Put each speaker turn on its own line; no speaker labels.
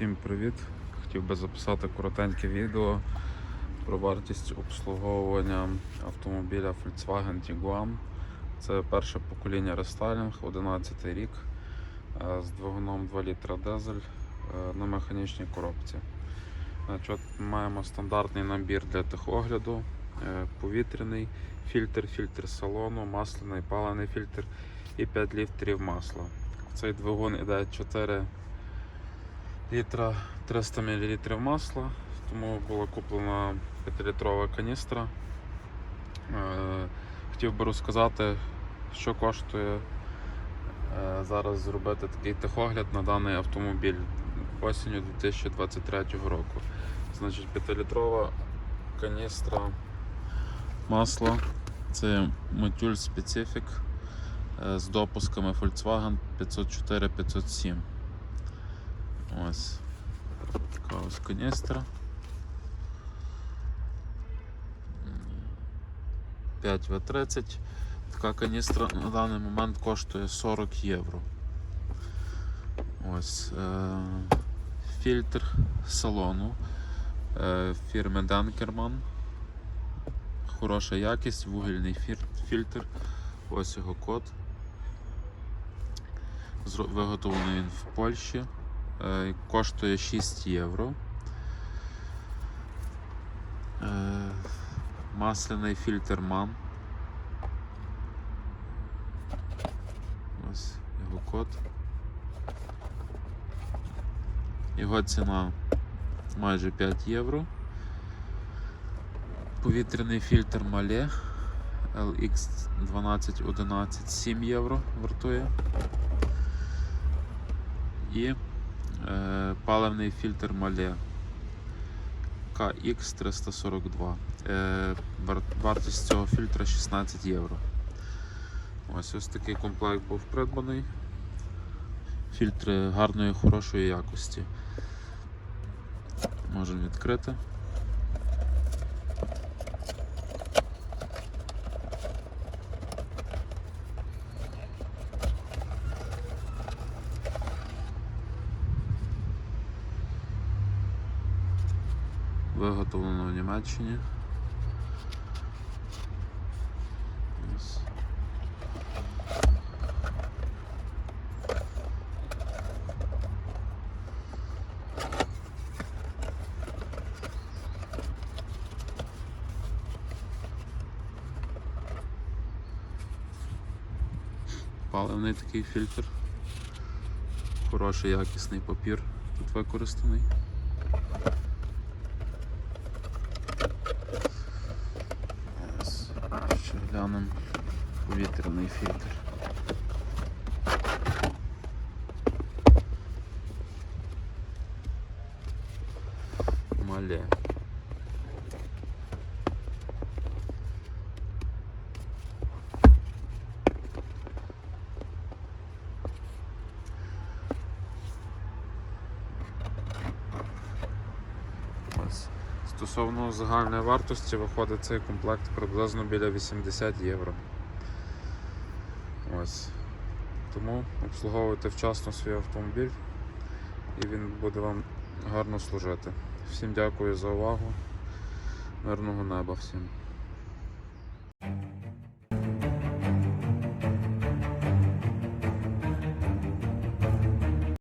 Всім привіт! Хотів би записати коротеньке відео про вартість обслуговування автомобіля Volkswagen Tiguan. Це перше покоління рестайлінг, 11 рік е, з двигуном 2 літра дизель е, на механічній коробці. Маємо стандартний набір для техогляду, е, повітряний фільтр, фільтр салону, масляний палений фільтр і 5 літрів масла. В цей двигун іде 4 літра 300 мл масла, тому була куплена 5-літрова каністра. Е, Хотів би розказати, що коштує е, зараз зробити такий техогляд на даний автомобіль осінню 2023 року. Значить, 5-літрова каністра масла. Це Motul Specific е, з допусками Volkswagen 504-507. Ось така ось каністра. 5В30. Така каністра на даний момент коштує 40 євро. Ось е, фільтр салону е, фірми Dankerman. Хороша якість, вугільний фільтр. Ось його код. Виготовлений він в Польщі. Е, коштує 6 євро. Е, Масляний фільтр MAN. Ось його код. Його ціна майже 5 євро. Повітряний фільтр Malé LX1211 7 євро вартує. І паливний фільтр Мале KX342. Е, вартість цього фільтра 16 євро. Ось ось такий комплект був придбаний. Фільтри гарної, хорошої якості. Можемо відкрити. Виготовлено в Німеччині. Паливний такий фільтр. Хороший якісний папір тут використаний. Глянемо повітряний фільтр. Мале. Стосовно загальної вартості виходить цей комплект приблизно біля 80 євро. Ось. Тому обслуговуйте вчасно свій автомобіль і він буде вам гарно служити. Всім дякую за увагу. Мирного неба всім.